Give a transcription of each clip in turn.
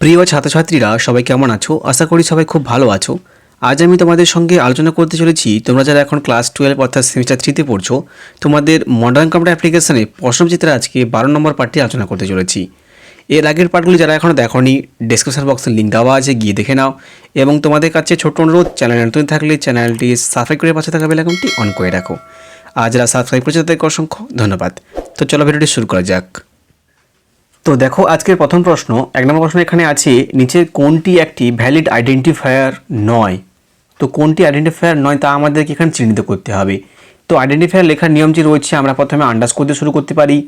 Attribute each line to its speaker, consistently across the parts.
Speaker 1: প্রিয় ছাত্রছাত্রীরা, সবাই কেমন আছো? আশা করি সবাই খুব ভালো আছো। আজ আমি তোমাদের সঙ্গে আলোচনা করতে চলেছি, তোমরা যারা এখন ক্লাস টুয়েলভ অর্থাৎ সেমিস্টার থ্রিতে পড়ছো, তোমাদের মডার্ন কম্পিউটার অ্যাপ্লিকেশনে প্রশ্নচিত্রে আজকে বারো নম্বর পার্টটি আলোচনা করতে চলেছি। এর আগের পার্টগুলি যারা এখনও দেখোনি ডিসক্রিপশন বক্সে লিঙ্ক দেওয়া আছে, গিয়ে দেখে নাও। এবং তোমাদের কাছে ছোট্ট অনুরোধ চ্যানেল নতুন থাকলে চ্যানেলটি সাবস্ক্রাইব করে পাশে থাকা বেলাকনটি অন করে রাখো। আর যারা সাবস্ক্রাইব করেছে, তাদেরকে অসংখ্য ধন্যবাদ। তো চলো ভিডিওটি শুরু করা যাক। তো দেখো, আজকের প্রথম প্রশ্ন, এক নম্বর প্রশ্ন এখানে আছে, নিচে কোনটি একটি ভ্যালিড আইডেন্টিফায়ার নয়? তো কোনটি আইডেন্টিফায়ার নয় তা আমাদেরকে এখানে চিহ্নিত করতে হবে। তো আইডেন্টিফায়ার লেখার নিয়ম যে রয়েছে, আমরা প্রথমে আন্ডাস করতে শুরু করতে পারি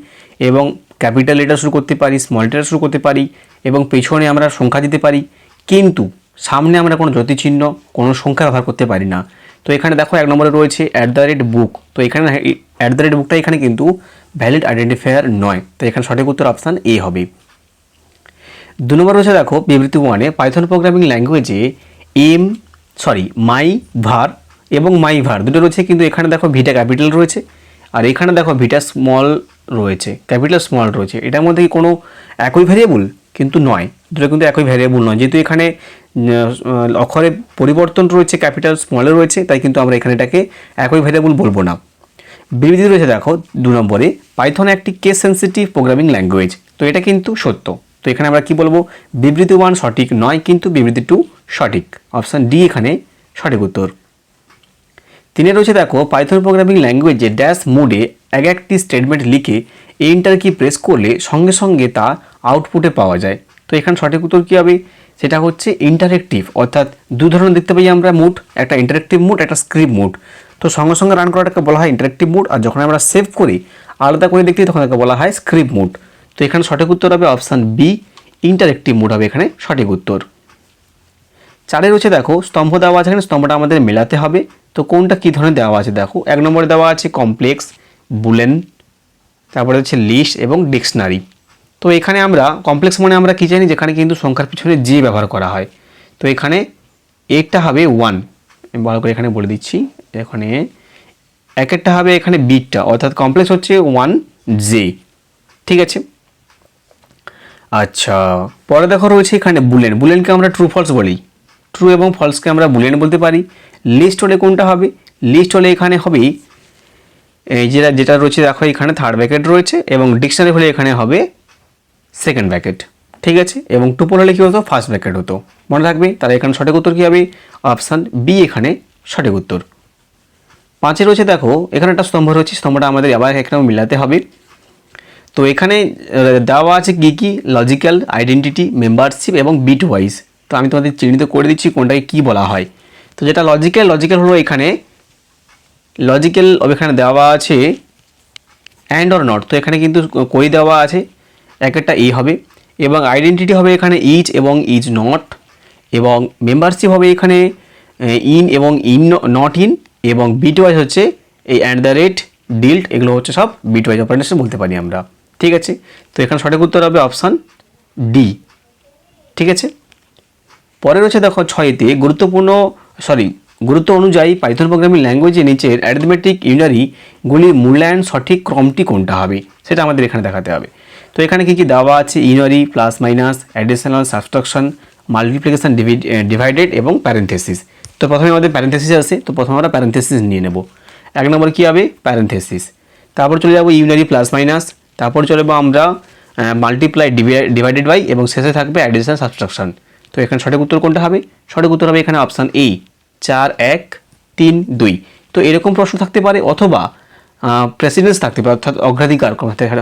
Speaker 1: এবং ক্যাপিটাল লেটার শুরু করতে পারি স্মল লেটার শুরু করতে পারি এবং পেছনে আমরা সংখ্যা দিতে পারি। কিন্তু সামনে আমরা কোনো জ্যোতিচিহ্ন, কোনো সংখ্যা ব্যবহার করতে পারি না। তো এখানে দেখো, এক নম্বরে রয়েছে অ্যাট দ্য রেট বুক তো এখানে অ্যাট দ্য রেট বুকটা এখানে কিন্তু ভ্যালিড আইডেন্টিফায়ার নয়। তাই এখানে সঠিক উত্তর অপশান এ হবে। দু নম্বর রয়েছে দেখো, বিবৃতি ওয়ানে পাইথন প্রোগ্রামিং ল্যাঙ্গুয়েজে এম সরি মাই ভার এবং মাই ভার দুটো রয়েছে, কিন্তু এখানে দেখো ভিটা ক্যাপিটাল রয়েছে, আর এখানে দেখো ভিটা স্মল রয়েছে ক্যাপিটাল স্মল রয়েছে। এটার মধ্যে কি কোনো একই ভ্যারিয়েবল কিন্তু নয়। দুটো কিন্তু একই ভ্যারিয়েবল নয়। যেহেতু এখানে অক্ষরে পরিবর্তন রয়েছে ক্যাপিটাল স্মলে রয়েছে, তাই কিন্তু আমরা এখানে এটাকে একই ভ্যারিয়েবল বলব না। বিবৃতি রয়েছে, দেখো, দু নম্বরে। পাইথন একটি কেস সেন্সিটিভ প্রোগ্রামিং ল্যাঙ্গুয়েজ তো এটা কিন্তু সত্য। তো এখানে আমরা কি বলব? বিবৃতি ওয়ান সঠিক নয়, কিন্তু বিবৃতি টু সঠিক। অপশান ডি এখানে সঠিক উত্তর। তিনে রয়েছে, দেখো পাইথন প্রোগ্রামিং ল্যাঙ্গুয়েজে ড্যাশ মোডে এক একটি স্টেটমেন্ট লিখে এন্টার কি প্রেস করলে সঙ্গে সঙ্গে তা আউটপুটে পাওয়া যায়। তো এখানে সঠিক উত্তর কী হবে? সেটা হচ্ছে ইন্টারেক্টিভ অর্থাৎ দু ধরনের দেখতে পাই আমরা মুড একটা ইন্টারেক্টিভ মুড একটা স্ক্রিপ্ট মুড তো সঙ্গে সঙ্গে রান করাটাকে বলা হয় ইন্টারেক্টিভ মুড আর যখন আমরা সেভ করি, আলাদা করে দেখতে তখন তাকে বলা হয় স্ক্রিপ্ট মুড তো এখানে সঠিক উত্তর হবে অপশান বি ইন্টারেক্টিভ মুড হবে এখানে সঠিক উত্তর। চারে রয়েছে দেখো, স্তম্ভ দেওয়া আছে এখানে, স্তম্ভটা আমাদের মেলাতে হবে। তো কোনটা কী ধরনের দেওয়া আছে দেখো, এক নম্বরে দেওয়া আছে কমপ্লেক্স বুলেন তারপরে হচ্ছে লিস্ট এবং ডিকশনারি তো এখানে আমরা কমপ্লেক্স মানে আমরা কী জানি, যেখানে কিন্তু সংখ্যার পিছনে জি ব্যবহার করা হয়। তো এখানে একটা হবে ওয়ান আমি ভালো করে এখানে বলে দিচ্ছি। এখানে এক একটা হবে এখানে বিটটা, অর্থাৎ কমপ্লেক্স হচ্ছে ওয়ান জে ঠিক আছে? আচ্ছা পরে দেখো রয়েছে এখানে বুলেন বুলেনকে আমরা ট্রু ফলস বলি। ট্রু এবং ফলসকে আমরা বুলেন বলতে পারি। লিস্ট হলে কোনটা হবে? লিস্ট হলে এখানে হবে, এই যেটা যেটা রয়েছে দেখো এখানে থার্ড ব্যাকেট রয়েছে এবং ডিকশনারি হলে এখানে হবে সেকেন্ড ব্যাকেট ঠিক আছে? এবং টুপল হলে কী হতো? ফার্স্ট ব্যাকেট হতো। মনে রাখবে তাহলে এখানে সঠিক উত্তর কী হবে? অপশান বি এখানে সঠিক উত্তর। পাঁচে রয়েছে দেখো, এখানে একটা স্তম্ভ রয়েছে, স্তম্ভটা আমাদের আবার এখানে মিলাতে হবে। তো এখানে দেওয়া আছে কী কী? লজিক্যাল আইডেন্টিটি মেম্বারশিপ এবং বিট ওয়াইজ তো আমি তোমাদের চিহ্নিত করে দিচ্ছি কোনটাকে কী বলা হয়। তো যেটা লজিক্যাল লজিক্যাল হলো এখানে লজিক্যাল এখানে দেওয়া আছে অ্যান্ড অর নট তো এখানে কিন্তু কই দেওয়া আছে, এক একটা এ হবে। এবং আইডেন্টিটি হবে এখানে ইজ এবং ইজ নট এবং মেম্বারশিপ হবে এখানে ইন এবং ইন নট ইন এবং বিট ওয়াইজ হচ্ছে এই অ্যাট দ্য রেট ডিল্ট এগুলো হচ্ছে সব বিট ওয়াইজ অপারেশন বলতে পারি আমরা। ঠিক আছে? তো এখানে সঠিক উত্তর হবে অপশান ডি ঠিক আছে? পরে রয়েছে দেখো ছয়তে গুরুত্বপূর্ণ সরি গুরুত্ব অনুযায়ী পাইথন প্রোগ্রামিং ল্যাঙ্গুয়েজে নিচের অ্যারিথমেটিক ইউনারিগুলির মূল্যায়ন সঠিক ক্রমটি কোনটা হবে? সেটা আমাদের এখানে দেখাতে হবে। তো এখানে কী কী দেওয়া আছে? Unary plus minus additional subtraction multiplication divided এবং প্যারেন্থেসিস তো প্রথমে আমাদের প্যারেন্থেসিস আছে, তো প্রথমে আমরা প্যারেন্থেসিস নিয়ে নেব। এক নম্বর কী হবে? প্যারেন্থেসিস তারপর চলে যাব ইউনারি প্লাস মাইনাস তারপর চলে যাব আমরা মাল্টিপ্লাই ডিভাইডেড বাই এবং শেষে থাকবে অ্যাডিশনাল সাবস্ট্রাকশন তো এখানে সঠিক উত্তর কোনটা হবে? সঠিক উত্তর হবে এখানে অপশান এ চার, এক, তিন, দুই। তো এরকম প্রশ্ন থাকতে পারে অথবা প্রেসিডেন্স থাকতে পারে, অর্থাৎ অগ্রাধিকার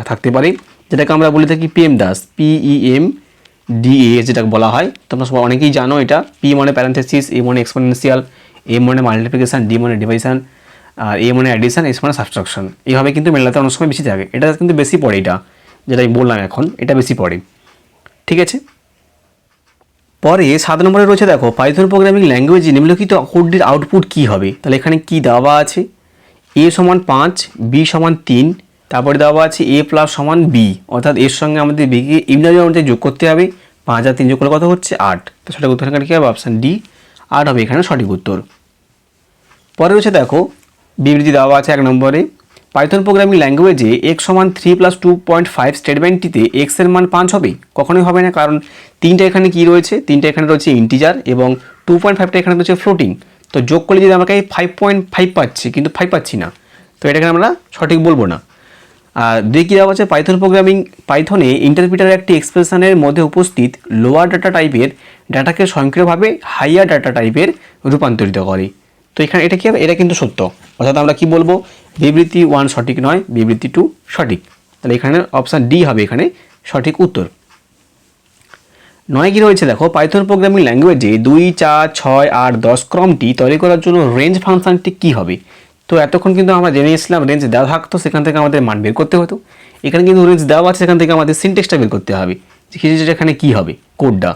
Speaker 1: থাকতে- পারে, যেটাকে আমরা বলে থাকি পিএম দাস পিইএম ডিএ যেটাকে বলা হয়। তোমরা সবাই অনেকেই জানো এটা। পি মানে প্যারেন্থেসিস এ মানে এক্সপোনেন্সিয়াল এ মানে মাল্টিপ্লিকেশন ডি মানে ডিভাইশন আর এ মানে অ্যাডিশন এস মানে সাবস্ট্রাকশন এইভাবে কিন্তু মেলাতে অনেক সময় বেশি থাকে। এটা কিন্তু বেশি পড়ে এটা, যেটা আমি বললাম এখন। এটা বেশি পড়ে। ঠিক আছে? পরে সাত নম্বরে রয়েছে দেখো পাইথন প্রোগ্রামিং ল্যাঙ্গুয়েজে নিম্নলিখিত কোডটির আউটপুট কী হবে? তাহলে এখানে কী দেওয়া আছে? এ সমান পাঁচ বি সমান তিন তারপরে দেওয়া আছে এ প্লাস সমান বি। অর্থাৎ এর সঙ্গে আমাদের বিকে ইমরাজি অনুযায়ী যোগ করতে হবে। পাঁচ আর তিন যোগ করলে কত হচ্ছে? আট। তো সঠিক উত্তর এখানে কী হবে? অপশান ডি আট হবে এখানে সঠিক উত্তর। পরে রয়েছে দেখো, বিবৃতি দেওয়া আছে এক নম্বরে পাইথন প্রোগ্রামিং ল্যাঙ্গুয়েজে এক্স সমান three plus two point five স্টেটমেন্টটিতে এক্সের মান পাঁচ হবে? কখনোই হবে না, কারণ তিনটা এখানে কি রয়েছে? তিনটা এখানে রয়েছে ইন্টিজার এবং টু পয়েন্ট ফাইভটা এখানে রয়েছে ফ্লোটিং তো যোগ করলে যদি আমাকে ফাইভ পয়েন্ট ফাইভ পাচ্ছি, কিন্তু ফাইভ পাচ্ছি না, তো এটাকে আমরা সঠিক বলব না। দুই কী দেওয়া আছে? পাইথন প্রোগ্রামিং পাইথনে ইন্টারপ্রিটার একটি এক্সপ্রেশনের মধ্যে উপস্থিত লোয়ার ডাটা টাইপের ডাটাকে স্বয়ংক্রিয়ভাবে হাইয়ার ডাটা টাইপের রূপান্তরিত করে। তো এখানে এটা কি হবে? এটা কিন্তু সত্য। অর্থাৎ আমরা কি বলব? বিবৃতি ওয়ান সঠিক নয়, বিবৃতি টু সঠিক। তাহলে এখানে অপশান ডি হবে এখানে সঠিক উত্তর। নয় কি রয়েছে? দেখো পাইথন প্রোগ্রামিং ল্যাঙ্গুয়েজে দুই, চার, ছয়, আট, দশ, ক্রমটি তৈরি করার জন্য রেঞ্জ ফাংশনটি কী হবে? তো এতক্ষণ কিন্তু আমরা জেনে এসেছিলাম রেঞ্জ দেওয়া থাকতো, সেখান থেকে আমাদের মান বের করতে হতো। এখানে কিন্তু রেঞ্জ দেওয়া আছে, সেখান থেকে আমাদের সিনটেক্সটা বের করতে হবে। কিছু এখানে কী হবে কোডটা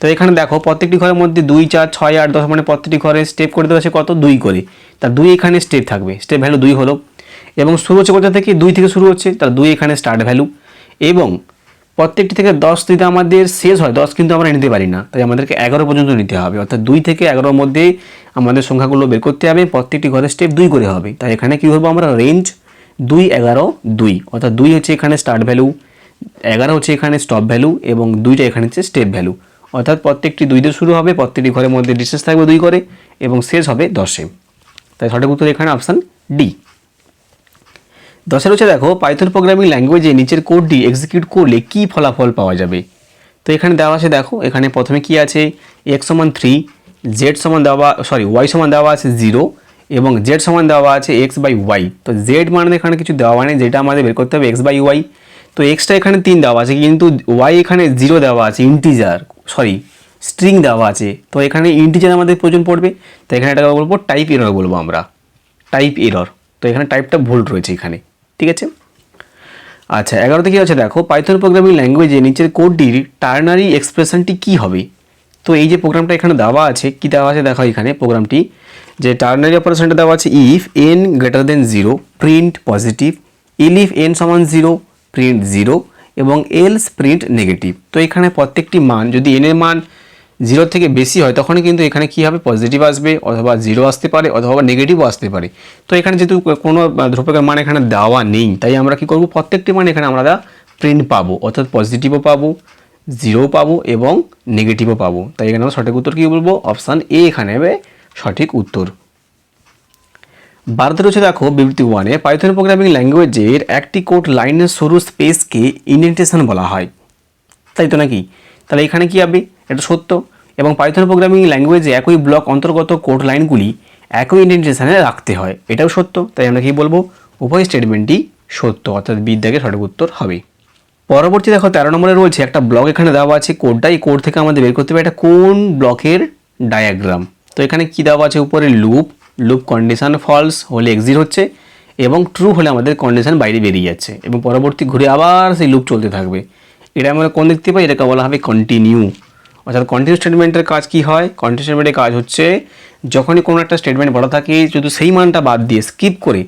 Speaker 1: তো এখানে দেখো, প্রত্যেকটি ঘরের মধ্যে দুই, চার, ছয়, আট, দশ মানে প্রত্যেকটি ঘরে স্টেপ করে দেওয়া আছে কত? দুই করে। তার দুই এখানে স্টেপ থাকবে। স্টেপ ভ্যালু দুই হলো। এবং শুরু হচ্ছে কোথা থেকে? দুই থেকে শুরু হচ্ছে। তার দুই এখানে স্টার্ট ভ্যালু এবং প্রত্যেকটি থেকে দশ যদি আমাদের শেষ হয়, দশ কিন্তু আমরা নিতে পারি না। তাই আমাদেরকে এগারো পর্যন্ত নিতে হবে। অর্থাৎ দুই থেকে এগারোর মধ্যে আমাদের সংখ্যাগুলো বের করতে হবে, প্রত্যেকটি ঘরের স্টেপ দুই করে হবে। তাই এখানে কী করব আমরা? রেঞ্জ দুই, এগারো, দুই। অর্থাৎ দুই হচ্ছে এখানে স্টার্ট ভ্যালু এগারো হচ্ছে এখানে স্টপ ভ্যালু এবং দুইটা এখানে হচ্ছে স্টেপ ভ্যালু অর্থাৎ প্রত্যেকটি দুই দিয়ে শুরু হবে, প্রত্যেকটি ঘরের মধ্যে ডিসটেন্স থাকবে দুই করে এবং শেষ হবে দশে। তাই সঠিক উত্তর এখানে অপশান ডি দশের হচ্ছে দেখো পাইথন প্রোগ্রামিং ল্যাঙ্গুয়েজে নিচের কোডটি এক্সিকিউট করলে কি ফলাফল পাওয়া যাবে? তো এখানে দেওয়া আছে দেখো, এখানে প্রথমে কি আছে? এক্স সমান থ্রি জেড সমান দেওয়া সরি ওয়াই সমান দেওয়া আছে জিরো এবং জেড সমান দেওয়া আছে এক্স বাই ওয়াই তো জেড মানে এখানে কিছু দেওয়া নেই যেটা আমাদের বের করতে হবে এক্স বাই ওয়াই তো এক্সটা এখানে তিন দেওয়া আছে, কিন্তু ওয়াই এখানে জিরো দেওয়া আছে ইন্টিজার সরি স্ট্রিং দেওয়া আছে। তো এখানে ইন্টিজার আমাদের প্রয়োজন পড়বে, তো এখানে এটাকে বলব টাইপ এরর বলব আমরা টাইপ এরর তো এখানে টাইপটা ভুল রয়েছে এখানে। ঠিক আছে? আচ্ছা এগারোতে কী আছে দেখো পাইথন প্রোগ্রামিং ল্যাঙ্গুয়েজে নিচের কোডটির টার্নারি এক্সপ্রেশনটি কী হবে? তো এই যে প্রোগ্রামটা এখানে দেওয়া আছে, কি দেওয়া আছে দেখো এখানে প্রোগ্রামটি যে টার্নারি অপারেশনটা দেওয়া আছে if n greater then zero print positive elif n সমান জিরো প্রিন্ট জিরো এবং এলস প্রিন্ট নেগেটিভ তো এখানে প্রত্যেকটি মান, যদি এন এর মান জিরো থেকে বেশি হয়, তখনই কিন্তু এখানে কী হবে? পজিটিভ আসবে অথবা জিরো আসতে পারে অথবা নেগেটিভও আসতে পারে। তো এখানে যেহেতু কোনো ধ্রুপকের মান এখানে দেওয়া নেই, তাই আমরা কি করব? প্রত্যেকটি মান এখানে আমরা প্রিন্ট পাবো, অর্থাৎ পজিটিভও পাবো জিরো পাবো এবং নেগেটিভও পাবো। তাই এখানে আমরা সঠিক উত্তর কী বলব? অপশান এ এখানে হবে সঠিক উত্তর। ভারতে রয়েছে দেখো, বিবৃতি ওয়ানে পাইথন প্রোগ্রামিং ল্যাঙ্গুয়েজের একটি কোড লাইনের সরু স্পেসকে ইন্ডেন্টেশন বলা হয়। তাই তো নাকি? তাহলে এখানে কী হবে? এটা সত্য। এবং পাইথন প্রোগ্রামিং ল্যাঙ্গুয়েজে একই ব্লক অন্তর্গত কোড লাইনগুলি একই ইন্ডেন্টেশনে রাখতে হয়। এটাও সত্য। তাই আমরা কি বলব? উভয় স্টেটমেন্টই সত্য। অর্থাৎ বিদ্যাকে সঠিক উত্তর হবে। পরবর্তী দেখো, তেরো নম্বরে রয়েছে একটা ব্লক এখানে দেওয়া আছে কোডটা এই কোড থেকে আমাদের বের করতে হবে এটা কোন ব্লকের ডায়াগ্রাম তো এখানে কি দেওয়া আছে? উপরে লুপ লুপ কন্ডিশন ফলস হলে এক্সিট হচ্ছে এবং ট্রু হলে আমাদের কন্ডিশন বাইরে বেরিয়ে যাচ্ছে। এবং পরবর্তী ঘুরে আবার সেই লুপ চলতে থাকবে। এটা আমরা কোন দেখতে পাই? এটাকে বলা হবে কন্টিনিউ অর্থাৎ কন্টিনিউ স্টেটমেন্টের কাজ কি হয়? কন্টিনিউ স্টেটমেন্টের কাজ হচ্ছে, যখনই কোনো একটা স্টেটমেন্ট বলা থাকে যদি সেই মানটা বাদ দিয়ে স্কিপ করে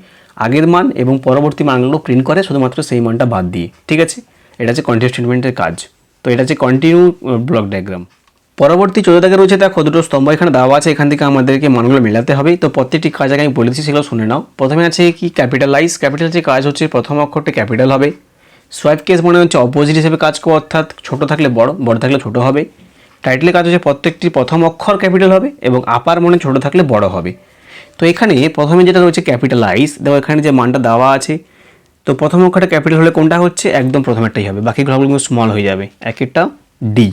Speaker 1: আগের মান এবং পরবর্তী মানগুলো প্রিন্ট করে শুধুমাত্র সেই মানটা বাদ দিয়ে, ঠিক আছে? এটা হচ্ছে কন্টিনিউ স্টেটমেন্টের কাজ। তো এটা হচ্ছে কন্টিনিউ ব্লক ডায়াগ্রাম পরবর্তী চোদ্দ দাগে রয়েছে, দেখো, দুটো স্তম্ভ এখানে দেওয়া আছে, এখান থেকে আমাদেরকে মানগুলো মেলাতে হবে। তো প্রত্যেকটি কাজ আগে আমি বলেছি সেগুলো শুনে নাও। প্রথমে আছে কি? ক্যাপিটালাইজ ক্যাপিটাল যে কাজ হচ্ছে, প্রথম অক্ষরটি ক্যাপিটাল হবে। সোয়াইপ কেস মনে হচ্ছে অপোজিট হিসেবে কাজ করো, অর্থাৎ ছোটো থাকলে বড় বড় থাকলে ছোট হবে। টাইটেলের কাজ হচ্ছে প্রত্যেকটি প্রথম অক্ষর ক্যাপিটাল হবে এবং আপার মনে ছোট থাকলে বড় হবে। তো এখানে প্রথমে যেটা রয়েছে ক্যাপিটালাইজ দেখো এখানে যে মানটা দেওয়া আছে, তো প্রথম অক্ষরটা ক্যাপিটাল হলে কোনটা হচ্ছে? একদম প্রথমেরটাই হবে বাকিগুলো কিন্তু স্মল হয়ে যাবে। এক একটা ডি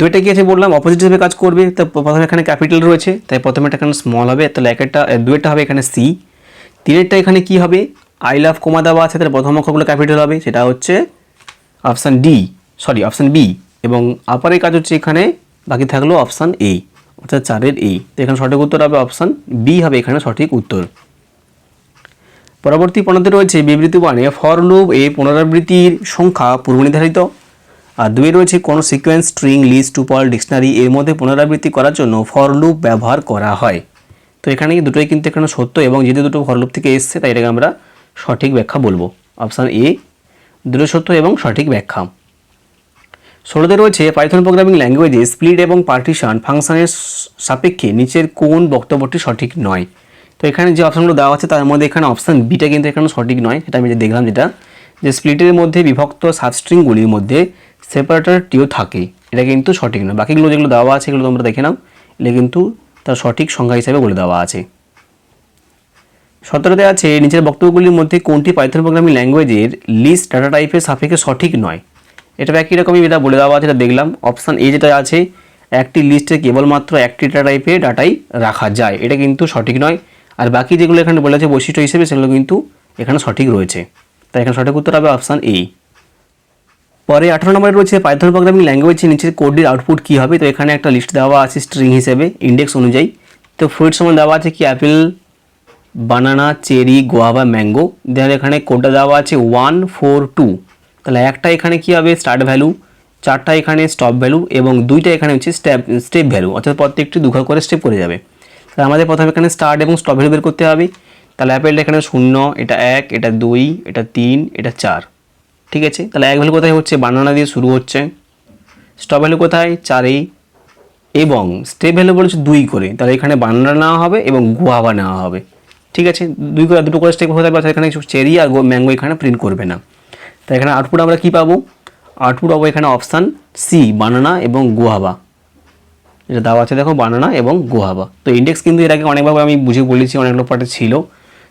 Speaker 1: দুইটা কি আছে বললাম? অপোজিট হিসেবে কাজ করবে, তো প্রথমে এখানে ক্যাপিটাল রয়েছে, তাই প্রথমেটা এখানে স্মল হবে, তাহলে এক একটা দুইটা হবে এখানে সি তিনেরটা এখানে কি হবে? আই লাভ কোমা দেওয়া আছে, তাহলে প্রথম অক্ষরগুলো ক্যাপিটাল হবে, সেটা হচ্ছে option D sorry option B এবং আপারের কাজ হচ্ছে এখানে, বাকি থাকল অপশান এ অর্থাৎ চারের এ তো এখানে সঠিক উত্তর হবে অপশান বি হবে এখানে সঠিক উত্তর। পরবর্তী পণ্যতে রয়েছে বিবৃতি ওয়ানে ফর লুপ এ পুনরাবৃত্তির সংখ্যা পূর্বনির্ধারিত। আর দুই রয়েছে কোনো sequence string list tuple dictionary এর মধ্যে পুনরাবৃত্তি করার জন্য ফর লুপ ব্যবহার করা হয়। তো এখানে দুটোই কিন্তু এখানে সত্য এবং যেহেতু দুটো ফর লুপ থেকে এসছে, তাই এটাকে আমরা সঠিক ব্যাখ্যা বলব। অপশান এ দুটো সত্য এবং সঠিক ব্যাখ্যা। ষোলোতে রয়েছে পাইথন প্রোগ্রামিং ল্যাঙ্গুয়েজে স্প্লিট এবং পার্টিশন ফাংশনের সাপেক্ষে নিচের কোন বক্তব্যটি সঠিক নয়। তো এখানে যে অপশানগুলো দেওয়া আছে, তার মধ্যে এখানে অপশান বিটা কিন্তু এখানে সঠিক নয়, সেটা আমি দেখলাম যেটা, যে স্প্লিটের মধ্যে বিভক্ত সাবস্ট্রিংগুলির মধ্যে সেপারেটারটিও থাকে। এটা কিন্তু সঠিক নয়। বাকিগুলো যেগুলো দেওয়া আছে এগুলো তোমরা দেখে নাও। এটা কিন্তু তার সঠিক সংজ্ঞা হিসাবে বলে দেওয়া আছে। সতেরোতে আছে, নিচের বক্তব্যগুলির মধ্যে কোনটি পাইথন প্রোগ্রামিং ল্যাঙ্গুয়েজের লিস্ট ডাটা টাইপের সাপেক্ষে সঠিক নয়? এটা একই রকমই যেটা বলে দেওয়া আছে, এটা দেখলাম। অপশান এ যেটা আছে, একটি লিস্টে কেবলমাত্র একটি ডাটা টাইপের ডাটাই রাখা যায়। এটা কিন্তু সঠিক নয়। আর বাকি যেগুলো এখানে বলে আছে বৈশিষ্ট্য হিসেবে, সেগুলো কিন্তু এখানে সঠিক রয়েছে। তাই এখানে সঠিক উত্তর হবে অপশান এ পরে আঠারো নম্বরে রয়েছে পাইথন প্রোগ্রামিং ল্যাঙ্গুয়েজের নিচের কোডটির আউটপুট কী হবে? তো এখানে একটা লিস্ট দেওয়া আছে স্ট্রিং হিসেবে ইন্ডেক্স অনুযায়ী। তো ফ্রুইট সমান দেওয়া আছে কি? Apple banana cherry guava mango then এখানে কোডটা দেওয়া আছে ওয়ান ফোর টু তাহলে একটা এখানে কী হবে? স্টার্ট ভ্যালু চারটা এখানে স্টপ ভ্যালু এবং দুইটা এখানে হচ্ছে স্টেপ স্টেপ ভ্যালু অর্থাৎ প্রত্যেকটি দুঘর করে স্টেপ করে যাবে। তাহলে আমাদের প্রথমে এখানে স্টার্ট এবং স্টপ ভ্যালু বের করতে হবে। তাহলে অ্যাপেলটা এখানে শূন্য, এটা এক, এটা দুই, এটা তিন, এটা চার। ঠিক আছে? তাহলে এক ভ্যালু কোথায় হচ্ছে? বানানা দিয়ে শুরু হচ্ছে। স্টপ ভ্যালু কোথায়? চারেই। এবং স্টেপ ভ্যালু বলেছে দুই করে। তাহলে এখানে বানানা নেওয়া হবে এবং গোয়াবা নেওয়া হবে। ঠিক আছে? দুই করে দুটো করে স্টেপ হতে পারে এখানে চেরি আর ম্যাঙ্গো এখানে প্রিন্ট করবে না। তাই এখানে আউটপুট আমরা কী পাবো? আউটপুট পাবো এখানে অপশান সি বানানা এবং গোয়াবা এটা দেওয়া আছে দেখো বানানা এবং গোয়াবা তো ইন্ডেক্স কিন্তু এর আগে অনেকভাবে আমি বুঝে বলেছি, অনেক লোক পার্টে ছিল।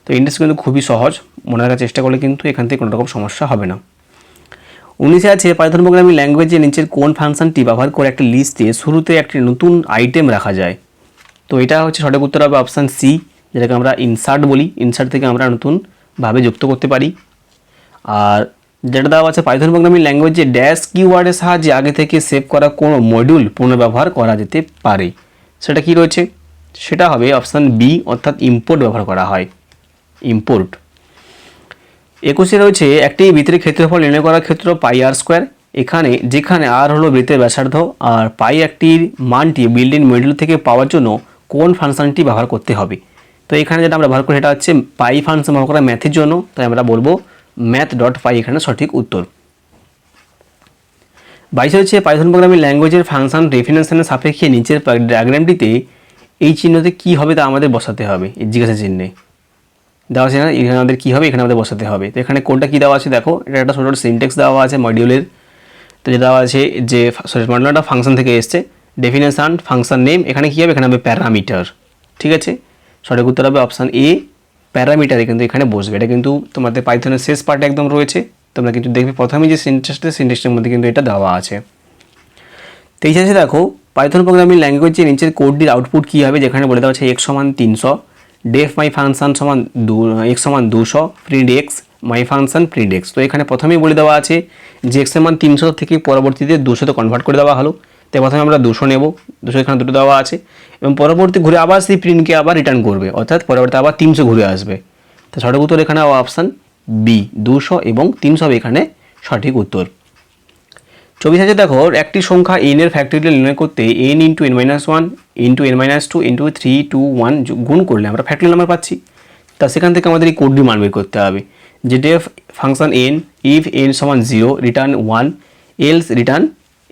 Speaker 1: তো ইন্ডেক্স কিন্তু খুবই সহজ, মনে রাখার চেষ্টা করলে কিন্তু এখান থেকে কোনো রকম সমস্যা হবে না। উনিশে আছে পাইথন প্রোগ্রামিং ল্যাঙ্গুয়েজে নিচের কোন ফাংশনটি ব্যবহার করে একটি লিস্টে শুরুতে একটি নতুন আইটেম রাখা যায়? তো এটা হচ্ছে সঠিক উত্তর হবে অপশান সি যেটাকে আমরা ইনসার্ট বলি। ইনসার্ট থেকে আমরা নতুনভাবে যুক্ত করতে পারি। আর যেটা দেওয়া আছে পাইথন প্রোগ্রামিং ল্যাঙ্গুয়েজে ড্যাশ কিওয়ার্ডের সাহায্যে আগে থেকে সেভ করা কোনো মডিউল পুনর্ব্যবহার করা যেতে পারে। সেটা কি রয়েছে? সেটা হবে অপশান বি অর্থাৎ ইম্পোর্ট ব্যবহার করা হয়। ইম্পোর্ট একুশে রয়েছে, একটি বৃত্তের ক্ষেত্রফল নির্ণয় করার ক্ষেত্র পাই আর স্কোয়ার এখানে, যেখানে আর হলো বৃত্তের ব্যাসার্ধ, আর পাই একটির মানটি বিল্ডিং মডিউল থেকে পাওয়ার জন্য কোন ফাংশনটি ব্যবহার করতে হবে। তো এখানে যেটা আমরা ব্যবহার করি, সেটা হচ্ছে পাই ফাংশন ব্যবহার করা ম্যাথের জন্য। তাই আমরা বলব ম্যাথ ডট পাই এখানে সঠিক উত্তর। বাইশে হচ্ছে পাইথন প্রোগ্রামিং ল্যাঙ্গুয়েজের ফাংশন ডেফিনেশনের সাপেক্ষে নিচের ডায়াগ্রামটিতে এই চিহ্নতে কী হবে তা আমাদের বসাতে হবে, এই জিজ্ঞাসা চিহ্নে। দেওয়া আছে এখানে আমাদের কী হবে, এখানে আমাদের বসাতে হবে। তো এখানে কোনটা কী দেওয়া আছে দেখো, এটা একটা ছোটো সিনটেক্স দেওয়া আছে মডিউলের তো যে দেওয়া আছে যে মডিউলটা ফাংশন থেকে এসছে ডেফিনেশান ফাংশন নেম এখানে কী হবে, এখানে হবে প্যারামিটার ঠিক আছে? সঠিক উত্তর হবে অপশান এ প্যারামিটারে কিন্তু এখানে বসবে। এটা কিন্তু তোমাদের পাইথনের শেষ পার্টে একদম রয়েছে। তোমরা কিন্তু দেখবে প্রথমে যে সিনটেক্সটা সিনটেক্সের মধ্যে কিন্তু এটা দেওয়া আছে। তেইশ আছে দেখো পাইথন প্রোগ্রামিং ল্যাঙ্গুয়েজের নিচের কোডটির আউটপুট কী হবে? যেখানে বলে দেওয়া আছে এক্স সমান তিনশো ডেফ মাই ফাংশন সমান দু এক্স সমান দুশো print x my function print x তো এখানে প্রথমেই বলে দেওয়া আছে যে এক্সের মান তিনশো থেকে পরবর্তীতে দুশোতে কনভার্ট করে দেওয়া হলো। তো প্রথমে আমরা দুশো নেব। দুশো এখানে দুটো দেওয়া আছে। এবং পরবর্তী ঘুরে আবার সেই প্রিন্টকে আবার রিটার্ন করবে। অর্থাৎ পরবর্তী আবার তিনশো ঘুরে আসবে। তো সঠিক উত্তর এখানে অপশান বি দুশো এবং তিনশো হবে এখানে সঠিক উত্তর। চব্বিশ আছে দেখো, একটি সংখ্যা এন এর ফ্যাক্টরিয়াল নির্ণয় করতে n into n minus one into n minus two into three two one গুণ করলে আমরা ফ্যাক্টরিয়াল নাম্বার পাচ্ছি। তা সেখান থেকে আমাদের এই কোডটি মান বের করতে হবে। যেটা ফাংশন এন ইফ এন সমান zero return one else return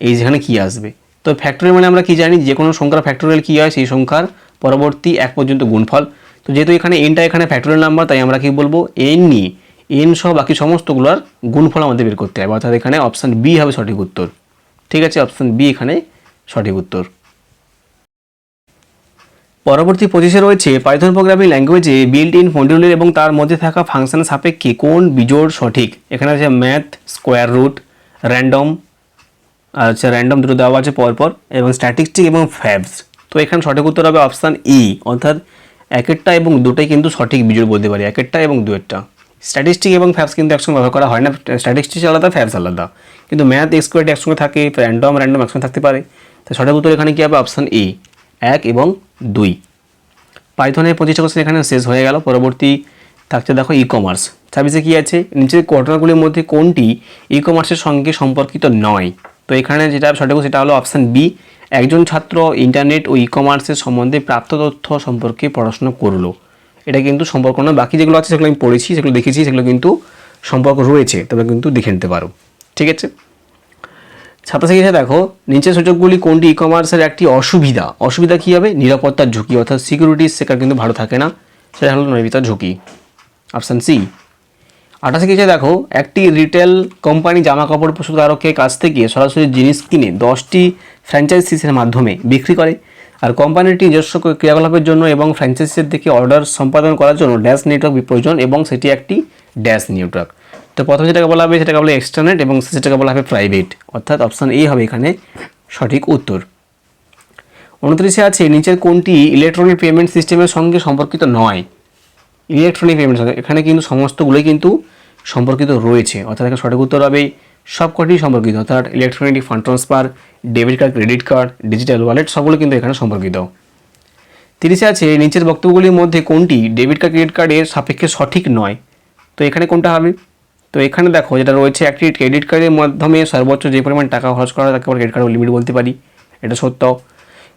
Speaker 1: এই যেখানে কী আসবে। তো ফ্যাক্টরিয়াল মানে আমরা কি জানি? যে কোনো সংখ্যার ফ্যাক্টরিয়াল কী হয়? সেই সংখ্যার পরবর্তী এক পর্যন্ত গুণফল। তো যেহেতু এখানে এনটা এখানে ফ্যাক্টরিয়াল নাম্বার তাই আমরা কি বলব? এন নিয়ে এন সহ বাকি সমস্তগুলোর গুণফল আমাদের বের করতে হবে। অর্থাৎ এখানে অপশান বি হবে সঠিক উত্তর। ঠিক আছে? অপশান বি এখানে সঠিক উত্তর। পরবর্তী পজিশনে রয়েছে পাইথন প্রোগ্রামিং ল্যাঙ্গুয়েজে বিল্ট ইন মডিউলের এবং তার মধ্যে থাকা ফাংশনের সাপেক্ষে কোন বিজোড় সঠিক? এখানে আছে ম্যাথ স্কোয়ার রুট র্যান্ডম আচ্ছা র্যান্ডম দুটো দেওয়া আছে পরপর, এবং স্ট্যাটিস্টিক এবং ফ্যাবস তো এখানে সঠিক উত্তর হবে অপশান ই অর্থাৎ একেরটা এবং দুটোই কিন্তু সঠিক বিজোড় বলতে পারি, একেরটা এবং দুয়েরটা। স্ট্যাটিস্টিক এবং ফ্যাবস কিন্তু একসঙ্গে ব্যবহার করা হয় না স্ট্যাটিস্টিক্স আলাদা ফ্যাবস আলাদা। কিন্তু ম্যাথ এক্সকোয়ার্ড একসঙ্গে থাকে র্যান্ডম র্যান্ডম একসঙ্গে থাকতে পারে। তো সঠিক উত্তর এখানে কী হবে? অপশান এ এক এবং দুই। পাইথনের পঁচিশটা কোশ্চেন এখানে শেষ হয়ে গেল, পরবর্তী থাকছে দেখো ই কমার্স ছাব্বিশে কী আছে? নিচের ঘটনাগুলির মধ্যে কোনটি ই কমার্সের সঙ্গে সম্পর্কিত নয়? তো এখানে যেটা সঠিক সেটা হলো অপশান বি একজন ছাত্র ইন্টারনেট ও ই কমার্সের সম্বন্ধে প্রাপ্ত তথ্য সম্পর্কে পড়াশোনা করল। এটা কিন্তু সম্পর্ক নয়, বাকি যেগুলো আছে সেগুলো আমি পড়েছি, সেগুলো দেখেছি, সেগুলো কিন্তু সম্পর্ক রয়েছে, তবে কিন্তু দেখে নিতে পারো। ঠিক আছে? ছাত্রছাত্রীরা দেখো, নিচের সূচকগুলি কোনটি? ই কমার্সের একটি অসুবিধা। অসুবিধা কী হবে? নিরাপত্তার ঝুঁকি। অর্থাৎ সিকিউরিটি সেকার কিন্তু ভালো থাকে না। সেটা হলো নৈবিতার ঝুঁকি। অপশান সি আঠাশে কিছু দেখো, একটি রিটেল কোম্পানি জামা কাপড় প্রস্তুতকারকের কাছ থেকে সরাসরি জিনিস কিনে দশটি ফ্র্যাঞ্চাইজিসের মাধ্যমে বিক্রি করে। আর কোম্পানিটি নিজস্ব ক্রিয়াকলাপের জন্য এবং ফ্র্যাঞ্চাইজিসের থেকে অর্ডার সম্পাদন করার জন্য ড্যাশ নেটওয়ার্ক প্রয়োজন এবং সেটি একটি ড্যাশ নেটওয়ার্ক তো প্রথমে যেটাকে বলা হবে, সেটাকে বলা এক্সটারনেট এবং সেটাকে বলা হবে প্রাইভেট অর্থাৎ অপশান এ হবে এখানে সঠিক উত্তর। উনত্রিশে আছে, নিচের কোনটি ইলেকট্রনিক পেমেন্ট সিস্টেমের সঙ্গে সম্পর্কিত নয়? ইলেকট্রনিক পেমেন্ট এখানে কিন্তু সমস্তগুলোই কিন্তু সম্পর্কিত রয়েছে। অর্থাৎ এখানে সঠিক উত্তর হবে সবকটি সম্পর্কিত। অর্থাৎ electronic fund transfer debit card credit card digital wallet সবগুলো কিন্তু এখানে সম্পর্কিত। তিরিশে আছে, নিচের বক্তব্যগুলির মধ্যে কোনটি ডেবিট কার্ড ক্রেডিট কার্ডের সাপেক্ষে সঠিক নয়? তো এখানে কোনটা হবে? তো এখানে দেখো, যেটা রয়েছে, একটি ক্রেডিট কার্ডের মাধ্যমে সর্বোচ্চ যে পরিমাণ টাকা খরচ করা তাকে ক্রেডিট কার্ড লিমিট বলতে পারি। এটা সত্য।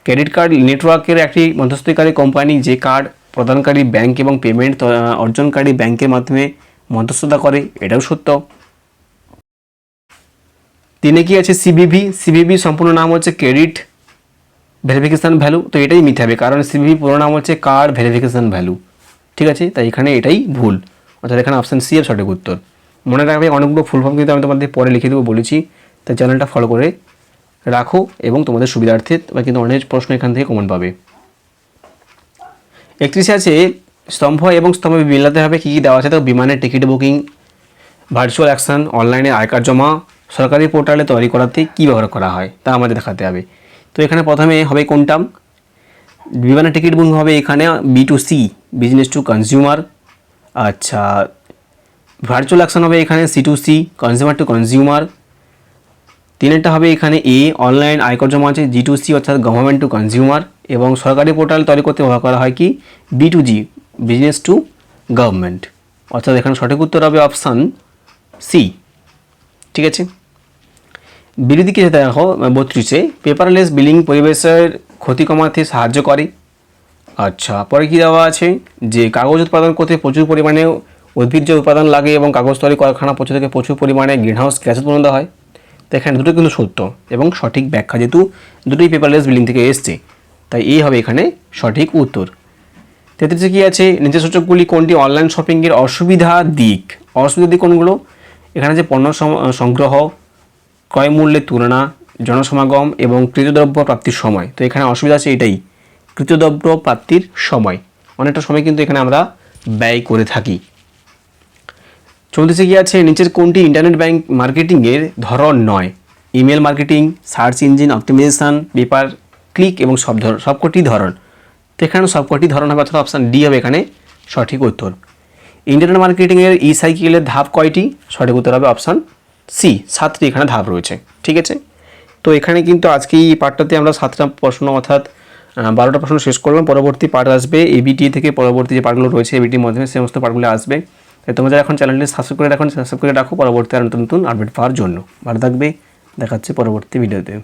Speaker 1: ক্রেডিট কার্ড নেটওয়ার্কের একটি মধ্যস্থকারী কোম্পানি যে কার্ড প্রদানকারী ব্যাংক এবং পেমেন্ট অর্জনকারী ব্যাংকের মাধ্যমে মধ্যস্থতা করে, এটাও সত্য। তিনে কি আছে সিবিভি সিবিভি সম্পূর্ণ নাম হচ্ছে ক্রেডিট ভেরিফিকেশান ভ্যালু। তো এটাই মিথ্যে হবে, কারণ সিবিভি পুরো নাম হচ্ছে কার্ড ভেরিফিকেশান ভ্যালু। ঠিক আছে? তাই এখানে এটাই ভুল। অর্থাৎ এখানে অপশান সি এর সঠিক উত্তর। মনে রাখবে, অনেকগুলো ফুল ফর্ম কিন্তু আমি তোমাদের পরে লিখে দেবো, বলেছি। তাই চ্যানেলটা ফলো করে রাখো এবং তোমাদের সুবিধার্থে তোমরা কিন্তু অনেক প্রশ্ন এখান থেকে কমন পাবে। একত্রিশে আছে, স্তম্ভ এবং স্তম্ভে মিলাতে হবে, কী কী দেওয়া আছে? তো বিমানের টিকিট বুকিং ভার্চুয়াল অ্যাকশন অনলাইনে আয়কার জমা, সরকারি পোর্টালে তৈরি করাতে কী ব্যবহার করা হয়? তা আমাদের দেখাতে হবে। তো এখানে প্রথমে হবে কোনটা? বিমানের টিকিট বুকিং হবে এখানে B to C business to consumer আচ্ছা ভার্চুয়াল অ্যাকশন হবে এখানে C to C consumer to consumer তিনেরটা হবে এখানে এ অনলাইন আয়কর জমা আছে জি টু সি অর্থাৎ গভর্নমেন্ট টু কনজিউমার এবং সরকারি পোর্টাল তৈরি করতে ব্যবহার করা হয় কি? B to G business to government অর্থাৎ এখানে সঠিক উত্তর হবে অপশান সি ঠিক আছে? বিরোধী কিছু দেখো, বত্রিশে পেপারলেস বিলিং পরিবেশের ক্ষতি কমাতে সাহায্য করে। আচ্ছা পরে কী দেওয়া আছে? যে কাগজ উৎপাদন করতে প্রচুর পরিমাণে উদ্ভিজ্জ উৎপাদন লাগে এবং কাগজ তৈরি কারখানা প্রচুর থেকে প্রচুর পরিমাণে গ্রিনহাউস গ্যাস উৎপন্ন হয়। তো এখানে দুটো কিন্তু সত্য এবং সঠিক ব্যাখ্যা, যেহেতু দুটোই পেপারলেস বিলিং থেকে এসছে, তাই এই হবে এখানে সঠিক উত্তর। তেত্রিশে কী আছে? নিচের সূচকগুলি কোনটি অনলাইন শপিংয়ের অসুবিধা দিক। অসুবিধা দিক কোনগুলো? এখানে যে পণ্য সংগ্রহ, ক্রয় মূল্যের তুলনা, জনসমাগম এবং কৃতদ্রব্য প্রাপ্তির সময়। তো এখানে অসুবিধা আছে এটাই, কৃতদ্রব্য প্রাপ্তির সময়। অনেকটা সময় কিন্তু এখানে আমরা ব্যয় করে থাকি। চলতেছে কি আছে? নিচের কোনটি ইন্টারনেট ব্যাংক মার্কেটিংয়ের ধরন নয়? Email marketing search engine optimisation pay per click এবং সব ধরন সবকটি ধরন। তো এখানে সবকটি ধরন হবে, অর্থাৎ অপশান ডি হবে এখানে সঠিক উত্তর। ইন্টারনেট মার্কেটিংয়ের ই সাইকেলের ধাপ কয়টি? সঠিক উত্তর হবে অপশান সি সাতটি এখানে ধাপ রয়েছে। ঠিক আছে? তো এখানে কিন্তু আজকে এই পার্টটাতে আমরা সাতটা প্রশ্ন, অর্থাৎ বারোটা প্রশ্ন শেষ করলাম। পরবর্তী পার্ট আসবে এবিটি থেকে পরবর্তী যে পার্টগুলো রয়েছে এবিটির মাধ্যমে সমস্ত পার্টগুলো আসবে। তাই তোমাদের এখন চ্যানেলটি সাবস্ক্রাইব করে রাখুন। সাবস্ক্রাইব করে রাখো। পরবর্তী আর নতুন নতুন আপডেট পাওয়ার জন্য। ভালো থাকবে। দেখাচ্ছে পরবর্তী ভিডিওতে